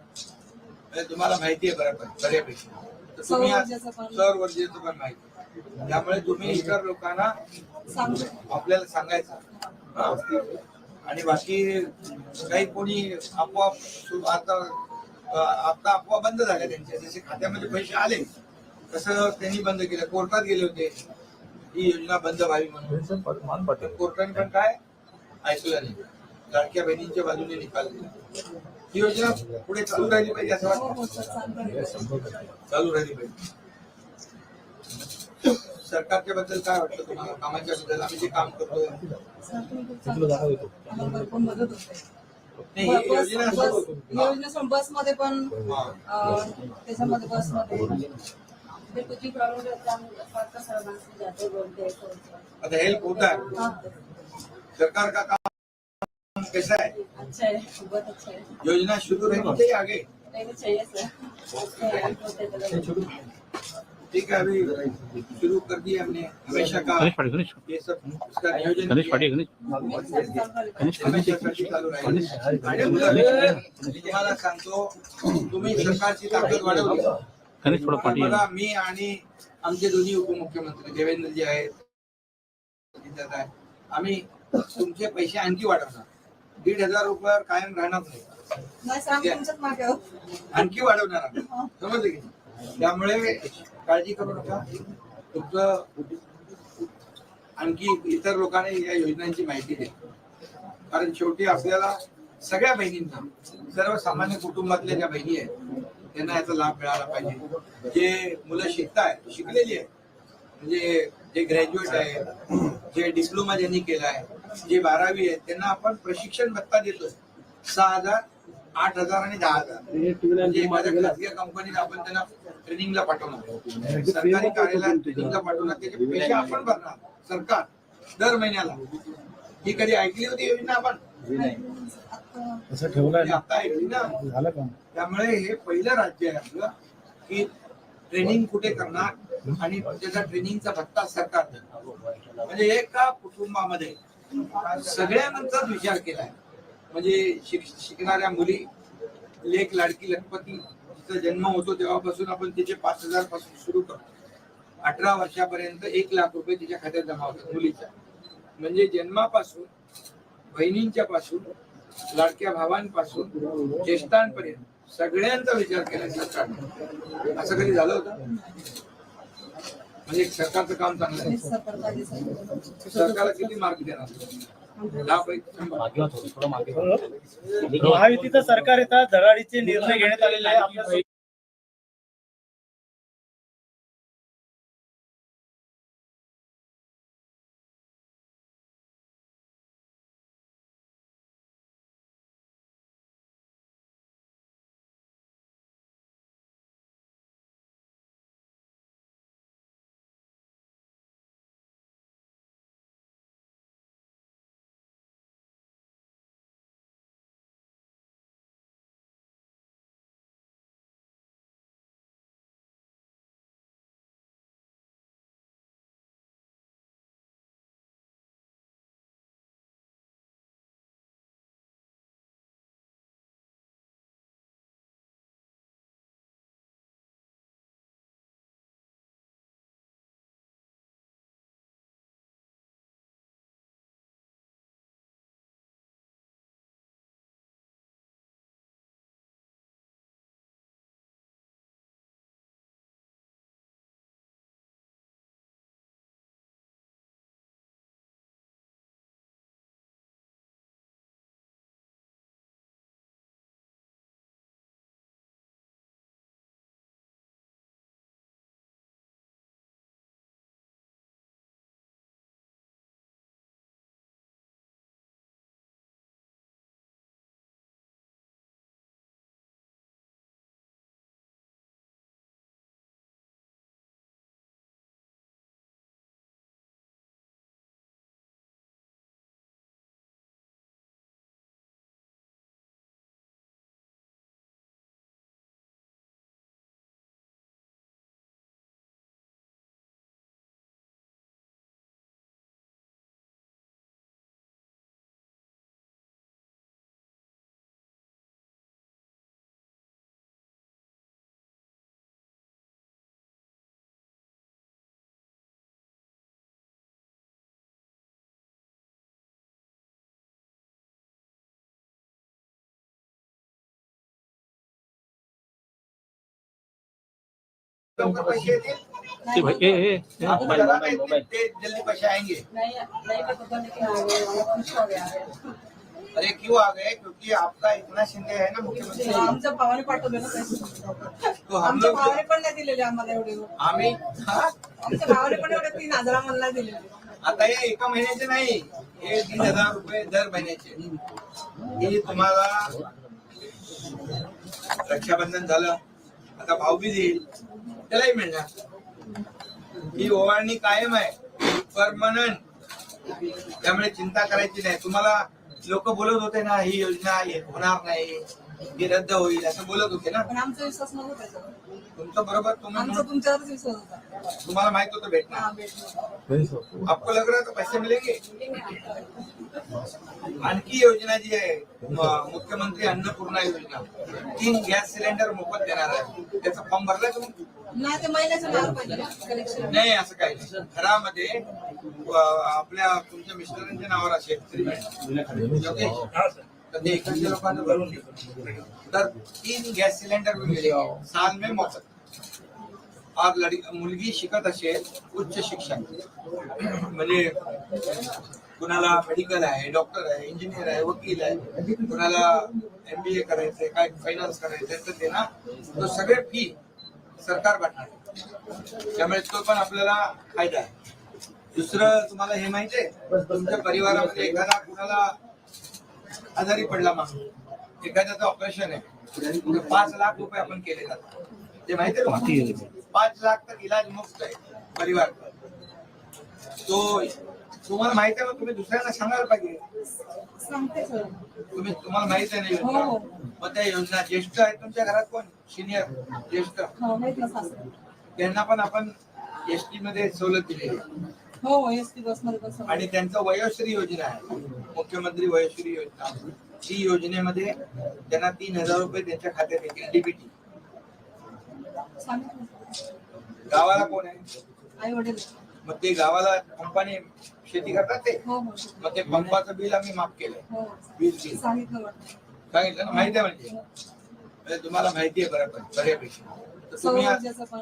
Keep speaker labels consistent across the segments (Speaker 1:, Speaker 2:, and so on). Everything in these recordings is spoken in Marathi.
Speaker 1: म्हणजे तुम्हाला माहिती आहे बऱ्यापैकी बऱ्यापैकी. तर तुम्ही आज-
Speaker 2: सौर ऊर्जेचं पण.
Speaker 1: माहिती आहे. त्यामुळे तुम्ही इतर लोकांना आपल्याला सांगायचं. हा. आणि बाकी काही कोणी आपोआप सु- आता आता अफवा बंद झाल्या त्यांच्या जसे खात्यामध्ये पैसे आले तसं त्यांनी बंद केलं. कोर्टात गेले होते. ही योजना बंद व्हावी म्हणून. तर कोर्टाने पण काय? ऐकलं नाही. लाडक्या बहिणींच्या बाजूने निकाल दिला. ही योजना पुढे चालू राहिली पाहिजे असं
Speaker 2: हो
Speaker 1: वाटतं
Speaker 2: हो सर सांगतो
Speaker 1: चालू राहिली पाहिजे सरकारच्या बद्दल काय वाटतं तुम्हाला कामाच्या बद्दल आम्ही जे काम करतोय
Speaker 2: सर तुम्ही खूप चांगलं आम्हाला भरपूर मदत होते
Speaker 1: नाही, ही
Speaker 2: बस
Speaker 1: योजना
Speaker 2: बस
Speaker 1: हा.
Speaker 2: योजना सोडून बसमध्ये पण
Speaker 1: हा.
Speaker 2: अं, त्याच्यामध्ये बसमध्ये ते कुछ भी प्रॉब्लम रहता है हम डॉक्टर साहब से जाते बोलते हैं तो
Speaker 1: आता हेल्प होत आहे
Speaker 2: हाँ
Speaker 1: सरकार का काम कैसा है?
Speaker 2: अच्छा है बहुत अच्छा है।
Speaker 1: योजना शुरू चाहिए आगे?
Speaker 2: नहीं चाहिए सर।
Speaker 1: ठीक है अभी शुरू कर दिए हमने। हमेशा का
Speaker 3: गणेश गणेश।
Speaker 1: ये सब उसका नियोजन
Speaker 3: गणेश पाटील
Speaker 1: है.
Speaker 3: गणेश गणेश.
Speaker 1: आणि मी तुम्हाला सांगतो तुम्ही सरकारची ताकद वाढवली.
Speaker 3: गणेश थोडं पाठी
Speaker 1: बघा मी आणि आमचे दोन्ही उपमुख्यमंत्री देवेंद्रजी आहेत. आम्ही तुमचे पैसे आणखी वाढवणार. दीड हजार रुपयावर कायम राहणार नाही. आणखी वाढवणार आम्ही. समजलं की? त्यामुळे काळजी करू नका. तुमचं आणखी इतर लोकांना या योजनांची माहिती द्या. कारण शेवटी आपल्याला सगळ्या बहिणींना सर्वसामान्य कुटुंबातल्या ज्या बहिणी आहेत त्यांना याचा लाभ मिळाला पाहिजे. जे मुलं शिकताय शिकलेली आहेत म्हणजे जे ग्रॅज्युएट आहेत जे डिप्लोमा ज्यांनी केला आहे जे बारावी आहेत त्यांना आपण प्रशिक्षण भत्ता देतो. सहा हजार आठ हजार आणि दहा हजार. म्हणजे एखाद्या खाजगी कंपनीत आपण त्यांना ट्रेनिंगला पाठवणार. सरकारी कार्यालयात ट्रेनिंगला पाठवणार त्याचे पैसे आपण भरणार. सरकार दर महिन्याला. ही कधी ऐकली होती योजना आपण?
Speaker 4: ना.
Speaker 1: आता ऐकली ना.
Speaker 4: झालं का
Speaker 1: त्यामुळे हे पहिलं राज्य आहे आपलं की ट्रेनिंग कुठे करणार आणि त्याचा ट्रेनिंगचा भत्ता सरकार देणार. म्हणजे एका कुटुंबामध्ये सगळ्यांचाच विचार केलाय. म्हणजे शिक शिकणाऱ्या मुली लेख लाडकी लखपती तिचा जन्म होतो तेव्हापासून आपण तिचे पाच हजारपासून सुरू करतो. अठरा वर्षापर्यंत एक लाख रुपये तिच्या खात्यात जमा होतात मुलीच्या. म्हणजे जन्मापासून बहिणींच्या पासून लाडक्या भावांपासून ज्येष्ठांपर्यंत सगळ्यांचा विचार केला असं कधी झालं होतं? म्हणजे सरकारचं काम चांगलं सरकारला किती मार्क देणार.
Speaker 4: महायुतीचं सरकार येतात धडाडीचे निर्णय घेण्यात आलेले
Speaker 1: लवकर पैसे येतील
Speaker 3: ते भाई ए ए
Speaker 1: ते जल्दी पैसे आएंगे।
Speaker 2: नहीं नहीं पता हो गया है
Speaker 1: अरे क्यों आ गए? क्योंकि आपका इतना शिंदे है ना मुख्यमंत्री
Speaker 2: आमच्या भावाने पाठवले ना पैसे
Speaker 1: तो हम
Speaker 2: आमच्या
Speaker 1: लोग
Speaker 2: भावाने पण नाही दिलेले आम्हाला एवढे
Speaker 1: आम्ही हा?
Speaker 2: आमच्या भावाने पण एवढे तीन हजार नाही दिलेले
Speaker 1: आता हे एका महिन्याचे नाही हे तीन हजार रुपये दर महिन्याचे. हे तुम्हाला रक्षाबंधन झालं आता भाऊबीज येईल. त्यालाही मिळणार. ही ओवाळणी कायम आहे. परमनंट. त्यामुळे चिंता करायची नाही. तुम्हाला लोक बोलत होते ना ही योजना होणार नाही ही रद्द होईल असं बोलत होते ना.
Speaker 2: पण आमचा विश्वास नव्हता
Speaker 1: तुमचं बरोबर तुम्ही
Speaker 2: आमचा तुमच्यावरच विश्वास होता.
Speaker 1: तुम्हाला माहीत होतं भेटणार
Speaker 2: हा
Speaker 1: आपको लग रहा है तो पैसे मिलेंगे? आणखी योजना जी आहे मुख्यमंत्री अन्नपूर्णा योजना. तीन गॅस सिलेंडर मोफत देणार आहे. त्याचा फॉर्म भरला तुम्ही
Speaker 2: नाही
Speaker 1: असं काही नाही. घरामध्ये आपल्या तुमच्या मिस्टरांच्या नावावर असेल तर ते एखाद्या लोकांना भरून तर तीन गॅस सिलेंडर मिळेल साल में मोफत. और लड़ी मुलगी शिकत असेल उच्च शिक्षण. म्हणजे कुणाला मेडिकल आहे डॉक्टर आहे इंजिनियर आहे वकील आहे कुणाला एमबीए करायचंय काय फायनान्स करायचंय तर ते ना तो सगळे फी सरकार भरणार त्यामुळे तो पण आपल्याला फायदा आहे. दुसरं तुम्हाला हे माहिती आहे तुमच्या परिवारामध्ये एखादा कुणाला आजारी पडला माणूस एखाद्याचं ऑपरेशन आहे पाच लाख रुपये आपण केले जातात. ते माहिती आहे पाच लाख तर इलाज मुक्त आहे परिवार. तो तुम्हाला माहिती आहे तुम्ही दुसऱ्यांना सांगायला पाहिजे.
Speaker 2: सांगते सर.
Speaker 1: तुम्ही तुम्हाला माहीत आहे ना योजना?
Speaker 2: हो.
Speaker 1: मग त्या योजना ज्येष्ठ आहेत तुमच्या घरात कोण? सिनियर ज्येष्ठ.
Speaker 2: हो माहीत ना सासरे
Speaker 1: त्यांना पण आपण एसटी मध्ये सवलत दिलेली आहे.
Speaker 2: हो हो एस टी बसमध्ये पण.
Speaker 1: आणि त्यांचं वयोश्री योजना आहे. मुख्यमंत्री वयोश्री योजना. ती योजनेमध्ये त्यांना तीन हजार रुपये त्यांच्या खात्यात येतील. डीबीटी
Speaker 2: सांगितलं.
Speaker 1: गावाला कोण आहे?
Speaker 2: आई वडील
Speaker 1: मग ते गावाला कंपनी शेती करतात ते?
Speaker 2: हो हो
Speaker 1: मग ते पंपाचं बिल आम्ही माफ केलंय.
Speaker 2: हो.
Speaker 1: बिल.
Speaker 2: सांगितलं वाटतं.
Speaker 1: सांगितलं ना? माहिती आहे म्हणजे? तुम्हाला माहिती आहे बऱ्यापैकी बऱ्यापैकी. तर तुम्ही
Speaker 2: पण.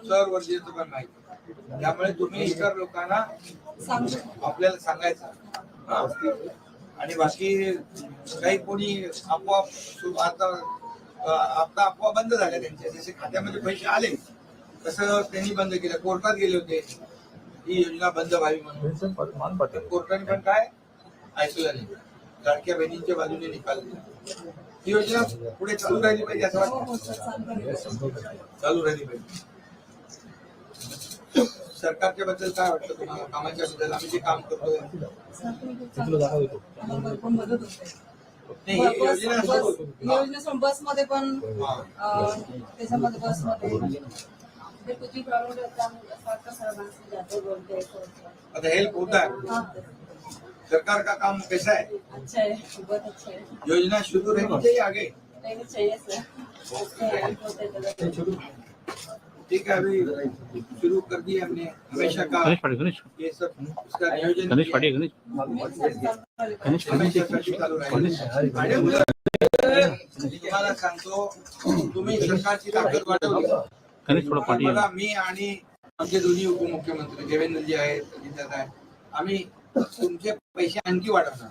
Speaker 1: सौर ऊर्जेचं पण माहिती. आहे. त्यामुळे तुम्ही इतर लोकांना आपल्याला सांगायचं. आणि बाकी काही कोणी आपोआप सु- आता अ, आता अफवा बंद झाल्या त्यांच्या जसे खात्यामध्ये पैसे आले तसं त्यांनी बंद केलं. कोर्टात गेले होते. ही योजना बंद व्हावी म्हणून. तर कोर्टाने पण काय? ऐकलं नाही लाडक्या बहिणींच्या बाजूने निकाल दिला. ही योजना पुढे चालू राहिली पाहिजे असं वाटतं? चालू राहिली पाहिजे. सरकारच्या बद्दल काय वाटतं तुम्हाला? कामाच्या बद्दल आम्ही जे काम करतोय. नाही, ही योजना
Speaker 2: बस
Speaker 1: सुरू-
Speaker 2: बस मध्ये पण. अं, त्याच्यामध्ये बस मध्ये कुछ भी प्रॉब्लम रहता है हम से जाते बोलते हैं तो
Speaker 1: आता हेल्प होता हाँ. सरकार का काम कैसा है?
Speaker 2: अच्छा है बहुत अच्छा है।
Speaker 1: योजना शुरू रहनी चाहिए आगे?
Speaker 2: रहनी चाहिए सर।
Speaker 1: ठीक है अभी शुरू कर दिया हमने। हमेशा का
Speaker 3: गणेश पाटील गणेश।
Speaker 1: ये सब उसका नियोजन
Speaker 3: गणेश। पाटील गणेश। गणेश पाटील
Speaker 1: तुम्हाला सांगतो तुम्ही सरकारची ताकद वाढवली.
Speaker 3: गणेश थोडं पाठी
Speaker 1: बघा मी आणि आमचे दोन्ही उपमुख्यमंत्री देवेंद्रजी आहेत अजितदादा आहेत आम्ही तुमचे पैसे आणखी वाढवणार.